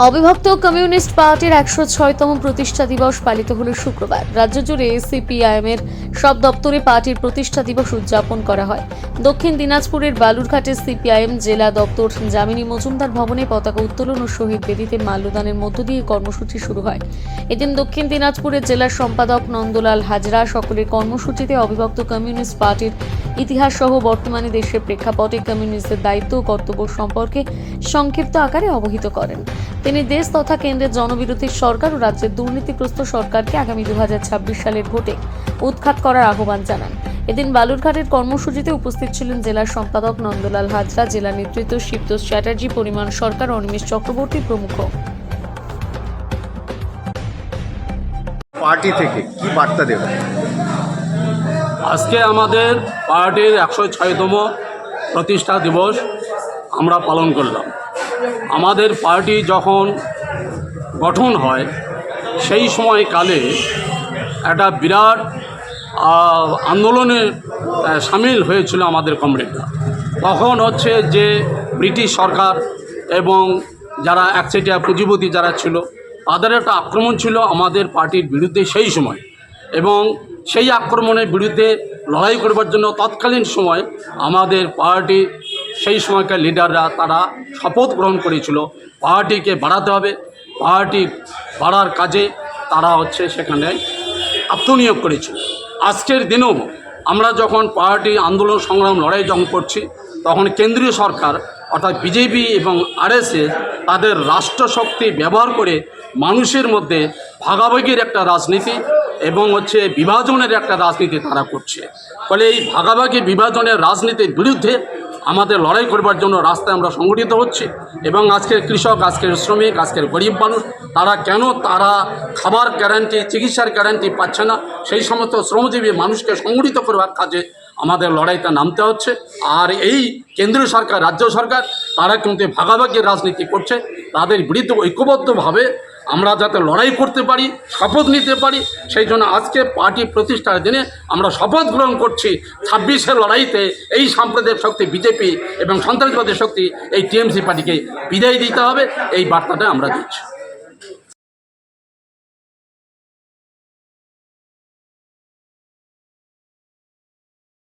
অবিভক্ত কমিউনিস্ট পার্টির একশো ছয়তম প্রতিষ্ঠা দিবস পালিত হল শুক্রবার। রাজ্য জুড়ে সিপিআইএম এর সব দপ্তরে পার্টির প্রতিষ্ঠা দিবস উদযাপন করা হয়। দক্ষিণ দিনাজপুরের বালুরঘাটের সিপিআইএম জেলা দপ্তর জামিনী মজুমদার ভবনে পতাকা উত্তোলন ও শহীদ বেদিতে মাল্যদানের মধ্য দিয়ে কর্মসূচি শুরু হয়। এদিন দক্ষিণ দিনাজপুরের জেলার সম্পাদক নন্দলাল হাজরা সকলের কর্মসূচিতে অবিভক্ত কমিউনিস্ট পার্টির ইতিহাস সহ বর্তমানে দেশের প্রেক্ষাপটে কমিউনিস্টের দায়িত্ব ও কর্তব্য সম্পর্কে সংক্ষিপ্ত আকারে অবহিত করেন। তিনি দেশ তথা কেন্দ্রের জনবিরোধী সরকার ও রাজ্যের দুর্নীতিগ্রস্ত সরকারকে আগামী দুহাজার ছাব্বিশ সালের ভোটে উৎখাত করার আহ্বান জানান। এদিন বালুরঘাটের কর্মসূচিতে উপস্থিত ছিলেন জেলার সম্পাদক নন্দলাল হাজরা, জেলা নেতৃত্ব শিবতোষ চ্যাটার্জি পরিমাণ সরকার অনিমেষ চক্রবর্তী প্রমুখ। পার্টি থেকে কি বার্তা দেবে আজকে আমাদের পার্টির একশো ছয়তম প্রতিষ্ঠা দিবস আমরা পালন করলাম। আমাদের পার্টি যখন গঠন হয়, সেই সময়কালে একটা বিরাট আন্দোলনে সামিল হয়েছিল আমাদের কমরেডরা। তখন হচ্ছে যে ব্রিটিশ সরকার এবং যারা একচেটিয়া পুঁজিপতি যারা ছিল, তাদের একটা আক্রমণ ছিল আমাদের পার্টির বিরুদ্ধে সেই সময়। এবং সেই আক্রমণের বিরুদ্ধে লড়াই করবার জন্য তৎকালীন সময় আমাদের পার্টি, সেই সময়কার লিডাররা তারা শপথ গ্রহণ করেছিল। পার্টিকে বাড়াতে হবে। পার্টি বাড়ার কাজে তারা হচ্ছে সেখানে আত্মনিয়োগ করেছিল। আজকের দিনেও আমরা যখন পার্টি আন্দোলন সংগ্রাম লড়াই যখন করছি, তখন কেন্দ্রীয় সরকার অর্থাৎ বিজেপি এবং আরএসএস তাদের রাষ্ট্রশক্তি ব্যবহার করে মানুষের মধ্যে ভাগাভাগির একটা রাজনীতি এবং হচ্ছে বিভাজনের একটা রাজনীতি তারা করছে। ফলে এই ভাগাভাগি বিভাজনের রাজনীতির বিরুদ্ধে আমাদের লড়াই করবার জন্য রাস্তায় আমরা সংগঠিত হচ্ছি এবং আজকের কৃষক, আজকের শ্রমিক, আজকের গরিব মানুষ, তারা কেন তারা খাবার গ্যারান্টি চিকিৎসার গ্যারান্টি পাচ্ছে না? সেই সমস্ত শ্রমজীবী মানুষকে সংগঠিত করবার কাজে আমাদের লড়াইতে নামতে হচ্ছে। আর এই কেন্দ্রীয় সরকার, রাজ্য সরকার, তারা কিন্তু ভাগাভাগি রাজনীতি করছে। তাদের বিরুদ্ধে ঐক্যবদ্ধভাবে আমরা যাতে লড়াই করতে পারি, শপথ নিতে পারি, সেই জন্য আজকে পার্টি প্রতিষ্ঠার দিনে আমরা শপথ গ্রহণ করছি ছাব্বিশের লড়াইতে এই সাম্প্রদায়িক শক্তি বিজেপি এবং সন্ত্রাসবাদী শক্তি এই টিএমসি পার্টিকে বিদায় দিতে হবে, এই বার্তাটা আমরা দিচ্ছি।